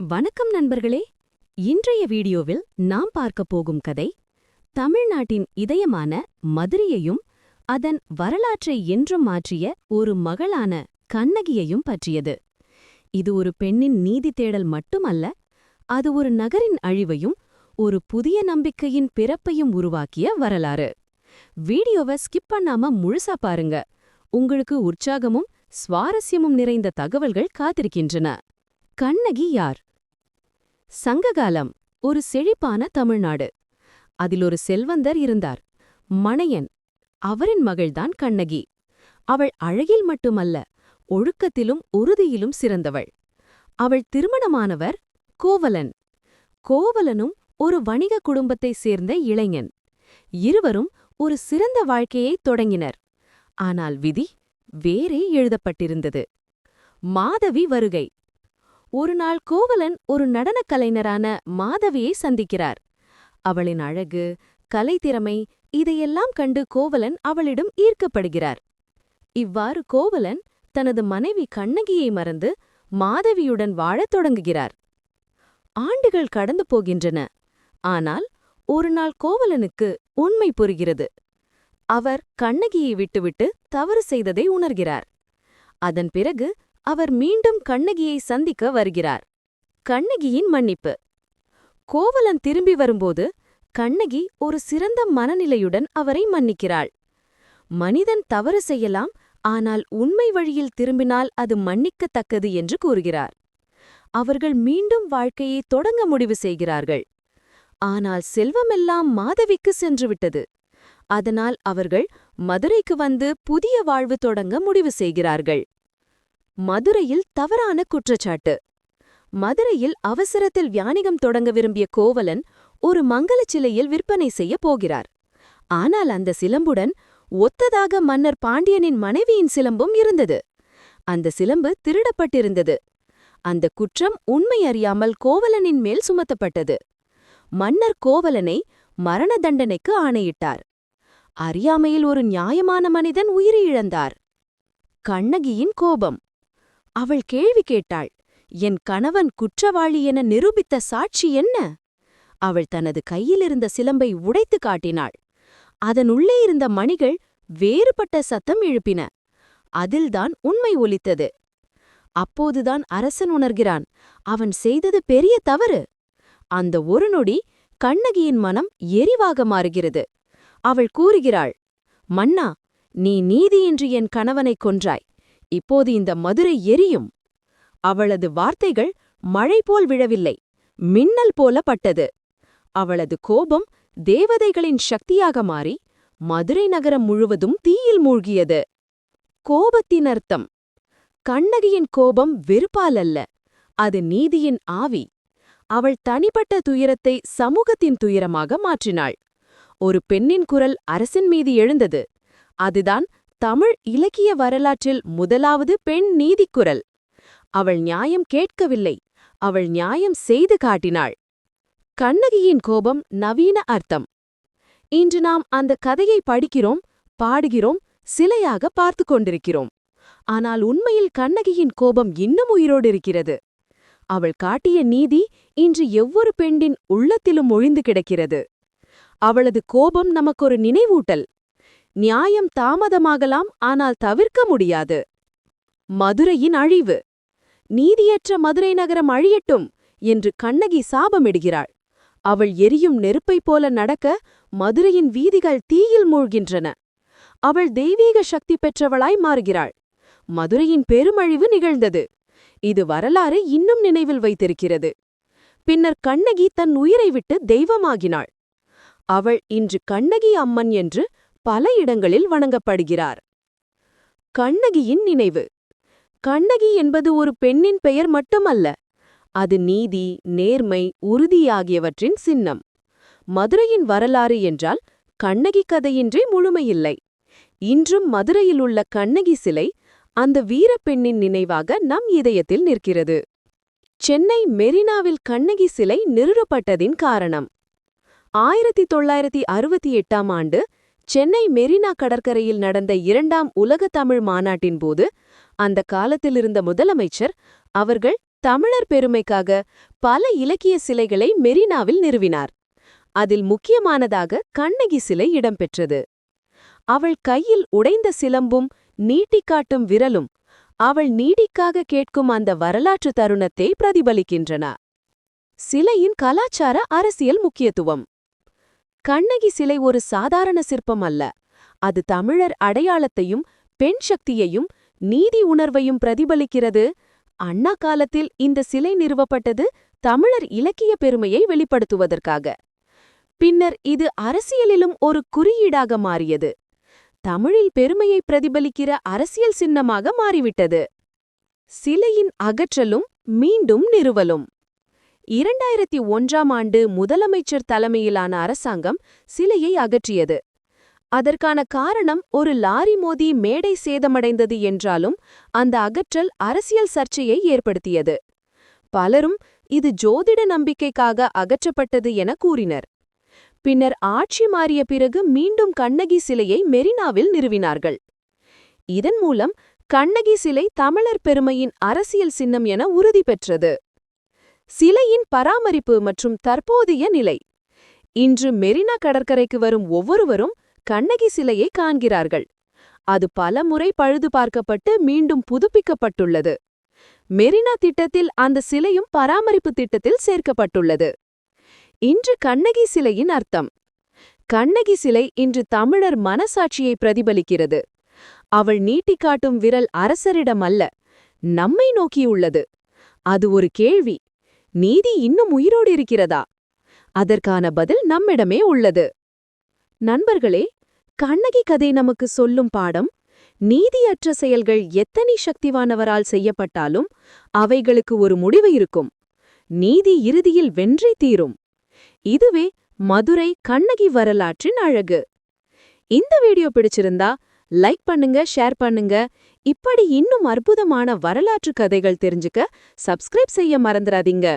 வணக்கம் நண்பர்களே. இன்றைய வீடியோவில் நாம் பார்க்கப் போகும் கதை தமிழ்நாட்டின் இதயமான மதுரையையும் அதன் வரலாற்றை என்றும் மாற்றிய ஒரு மகளான கண்ணகியையும் பற்றியது. இது ஒரு பெண்ணின் நீதி தேடல் மட்டுமல்ல அது ஒரு நகரின் அழிவையும் ஒரு புதிய நம்பிக்கையின் பிறப்பையும் உருவாக்கிய வரலாறு. வீடியோவை ஸ்கிப் பண்ணாம முழுசா பாருங்க. உங்களுக்கு உற்சாகமும் சுவாரஸ்யமும் நிறைந்த தகவல்கள் காத்திருக்கின்றன. கண்ணகி யார்? சங்ககாலம் ஒரு செழிப்பான தமிழ்நாடு. அதில் ஒரு செல்வந்தர் இருந்தார் மணையன். அவரின் மகள்தான் கண்ணகி. அவள் அழகில் மட்டுமல்ல ஒழுக்கத்திலும் உறுதியிலும் சிறந்தவள். அவள் திருமணமானவர் கோவலன். கோவலனும் ஒரு வணிக குடும்பத்தைச் சேர்ந்த இளைஞன். இருவரும் ஒரு சிறந்த வாழ்க்கையைத் தொடங்கினர். ஆனால் விதி வேறே எழுதப்பட்டிருந்தது. மாதவி வருகை. ஒருநாள் கோவலன் ஒரு நடனக் கலைஞரான மாதவியை சந்திக்கிறார். அவளின் அழகு கலைத்திறமை இதையெல்லாம் கண்டு கோவலன் அவளிடம் ஈர்க்கப்படுகிறார். இவ்வாறு கோவலன் தனது மனைவி கண்ணகியை மறந்து மாதவியுடன் வாழத் தொடங்குகிறார். ஆண்டுகள் கடந்து போகின்றன. ஆனால் ஒருநாள் கோவலனுக்கு உண்மை புரிகிறது. அவர் கண்ணகியை விட்டுவிட்டு தவறு செய்ததை உணர்கிறார். அதன் பிறகு அவர் மீண்டும் கண்ணகியை சந்திக்க வருகிறார். கண்ணகியின் மன்னிப்பு. கோவலன் திரும்பி வரும்போது கண்ணகி ஒரு சிறந்த மனநிலையுடன் அவரை மன்னிக்கிறாள். மனிதன் தவறு செய்யலாம் ஆனால் உண்மை வழியில் திரும்பினால் அது மன்னிக்கத்தக்கது என்று கூறுகிறார். அவர்கள் மீண்டும் வாழ்க்கையை தொடங்க முடிவு செய்கிறார்கள். ஆனால் செல்வமெல்லாம் மாதவிக்கு சென்றுவிட்டது. அதனால் அவர்கள் மதுரைக்கு வந்து புதிய வாழ்வு தொடங்க முடிவு செய்கிறார்கள். மதுரையில் தவறான குற்றச்சாட்டு. மதுரையில் அவசரத்தில் வியானிகம் தொடங்க விரும்பிய கோவலன் ஒரு மங்களச் சிலையில் விற்பனை செய்ய போகிறார். ஆனால் அந்த சிலம்புடன் ஒத்ததாக மன்னர் பாண்டியனின் மனைவியின் சிலம்பும் இருந்தது. அந்த சிலம்பு திருடப்பட்டிருந்தது. அந்த குற்றம் உண்மை அறியாமல் கோவலனின் மேல் சுமத்தப்பட்டது. மன்னர் கோவலனை மரண தண்டனைக்கு ஆணையிட்டார். அறியாமையில் ஒரு நியாயமான மனிதன் உயிரிழந்தார். கண்ணகியின் கோபம். அவள் கேள்வி கேட்டாள் என் கணவன் குற்றவாளி என நிரூபித்த சாட்சி என்ன? அவள் தனது கையிலிருந்த சிலம்பை உடைத்து காட்டினாள். அதன் இருந்த மணிகள் வேறுபட்ட சத்தம் எழுப்பின. அதில்தான் உண்மை ஒலித்தது. அப்போதுதான் அரசன் உணர்கிறான் அவன் செய்தது பெரிய தவறு. அந்த ஒரு நொடி கண்ணகியின் மனம் எரிவாக மாறுகிறது. அவள் கூறுகிறாள் மன்னா நீ நீதியின்றி என் கணவனைக் கொன்றாய். இப்போது இந்த மதுரை எரியும். அவளது வார்த்தைகள் மழை போல் விழவில்லை. மின்னல் போல பட்டது. அவளது கோபம் தேவதைகளின் சக்தியாக மாறி மதுரை நகரம் முழுவதும் தீயில் மூழ்கியது. கோபத்தின் அர்த்தம் கண்ணகியின் கோபம் வெறுப்பால் அல்ல. அது நீதியின் ஆவி. அவள் தனிப்பட்ட துயரத்தை சமூகத்தின் துயரமாக மாற்றினாள். ஒரு பெண்ணின் குரல் அரசின் மீது எழுந்தது. அதுதான் தமிழ் இலக்கிய வரலாற்றில் முதலாவது பெண் நீதிக்குரல். அவள் நியாயம் கேட்கவில்லை. அவள் நியாயம் செய்து காட்டினாள். கண்ணகியின் கோபம் நவீன அர்த்தம். இன்று நாம் அந்த கதையை படிக்கிறோம் பாடுகிறோம் சிலையாக பார்த்து கொண்டிருக்கிறோம். ஆனால் உண்மையில் கண்ணகியின் கோபம் இன்னும் உயிரோடு இருக்கிறது. அவள் காட்டிய நீதி இன்று எவ்வொரு பெண்ணின் உள்ளத்திலும் ஒழிந்து கிடக்கிறது. அவளது கோபம் நமக்கொரு நினைவூட்டல். நியாயம் தாமதமாகலாம் ஆனால் தவிர்க்க முடியாது. மதுரையின் அழிவு. நீதியற்ற மதுரை நகரம் அழியட்டும் என்று கண்ணகி சாபமிடுகிறாள். அவள் எரியும் நெருப்பைப் போல நடக்க மதுரையின் வீதிகள் தீயில் மூழ்கின்றன. அவள் தெய்வீக சக்தி பெற்றவளாய் மாறுகிறாள். மதுரையின் பெருமழிவு நிகழ்ந்தது. இது வரலாறு இன்னும் நினைவில் வைத்திருக்கிறது. பின்னர் கண்ணகி தன் உயிரை விட்டு தெய்வமாகினாள். அவள் இன்று கண்ணகி அம்மன் என்று பல இடங்களில் வணங்கப்படுகிறார். கண்ணகியின் நினைவு. கண்ணகி என்பது ஒரு பெண்ணின் பெயர் மட்டுமல்ல அது நீதி நேர்மை உறுதி ஆகியவற்றின் சின்னம். மதுரையின் வரலாறு என்றால் கண்ணகி கதையின்றி முழுமையில்லை. இன்றும் மதுரையில் உள்ள கண்ணகி சிலை அந்த வீரப்பெண்ணின் நினைவாக நம் இதயத்தில் நிற்கிறது. சென்னை மெரினாவில் கண்ணகி சிலை நிறுவப்பட்டதின் காரணம். ஆயிரத்தி தொள்ளாயிரத்தி அறுபத்தி எட்டாம் ஆண்டு சென்னை மெரினா கடற்கரையில் நடந்த இரண்டாம் உலக தமிழ் மாநாட்டின் போது அந்த காலத்திலிருந்த முதலமைச்சர் அவர்கள் தமிழர் பெருமைக்காக பல இலக்கிய சிலைகளை மெரினாவில் நிறுவினார். அதில் முக்கியமானதாக கண்ணகி சிலை இடம்பெற்றது. அவள் கையில் உடைந்த சிலம்பும் நீட்டிக்காட்டும் விரலும் அவள் நீடிக்காக கேட்கும் அந்த வரலாற்று தருணத்தை பிரதிபலிக்கின்றன. சிலையின் கலாச்சார அரசியல் முக்கியத்துவம். கண்ணகி சிலை ஒரு சாதாரண சிற்பம் அல்ல. அது தமிழர் அடையாளத்தையும் பெண் சக்தியையும் நீதி உணர்வையும் பிரதிபலிக்கிறது. அண்ணா காலத்தில் இந்த சிலை நிறுவப்பட்டது தமிழர் இலக்கிய பெருமையை வெளிப்படுத்துவதற்காக. பின்னர் இது அரசியலிலும் ஒரு குறியீடாக மாறியது. தமிழில் பெருமையை பிரதிபலிக்கிற அரசியல் சின்னமாக மாறிவிட்டது. சிலையின் அகற்றலும் மீண்டும் நிறுவலும். இரண்டாயிரத்தி ஒன்றாம் ஆண்டு முதலமைச்சர் தலைமையிலான அரசாங்கம் சிலையை அகற்றியது. அதற்கான காரணம் ஒரு லாரி மோதி மேடை சேதமடைந்தது என்றாலும் அந்த அகற்றல் அரசியல் சர்ச்சையை ஏற்படுத்தியது. பலரும் இது ஜோதிட நம்பிக்கைக்காக அகற்றப்பட்டது என கூறினர். பின்னர் ஆட்சி மாறிய பிறகு மீண்டும் கண்ணகி சிலையை மெரினாவில் நிறுவினார்கள். இதன் மூலம் கண்ணகி சிலை தமிழர் பெருமையின் அரசியல் சின்னம் என உறுதி பெற்றது. சிலையின் பராமரிப்பு மற்றும் தற்போதைய நிலை. இன்று மெரினா கடற்கரைக்கு வரும் ஒவ்வொருவரும் கண்ணகி சிலையை காண்கிறார்கள். அது பல முறை பழுது பார்க்கப்பட்டு மீண்டும் புதுப்பிக்கப்பட்டுள்ளது. மெரினா திட்டத்தில் அந்த சிலையும் பராமரிப்பு திட்டத்தில் சேர்க்கப்பட்டுள்ளது. இன்று கண்ணகி சிலையின் அர்த்தம். கண்ணகி சிலை இன்று தமிழர் மனசாட்சியை பிரதிபலிக்கிறது. அவள் நீட்டிக்காட்டும் விரல் அரசரிடம் அல்ல நம்மை நோக்கியுள்ளது. அது ஒரு கேள்வி. நீதி இன்னும் உயிரோடு இருக்கிறதா? அதற்கான பதில் நம்மிடமே உள்ளது. நண்பர்களே கண்ணகி கதை நமக்கு சொல்லும் பாடம் நீதியற்ற செயல்கள் எத்தனை சக்திவானவரால் செய்யப்பட்டாலும் அவைகளுக்கு ஒரு முடிவு இருக்கும். நீதி இறுதியில் வென்றே தீரும். இதுவே மதுரை கண்ணகி வரலாற்றின் அழகு. இந்த வீடியோ பிடிச்சிருந்தா லைக் பண்ணுங்க ஷேர் பண்ணுங்க. இப்படி இன்னும் அற்புதமான வரலாற்று கதைகள் தெரிஞ்சுக்க சப்ஸ்கிரைப் செய்ய மறந்துடாதீங்க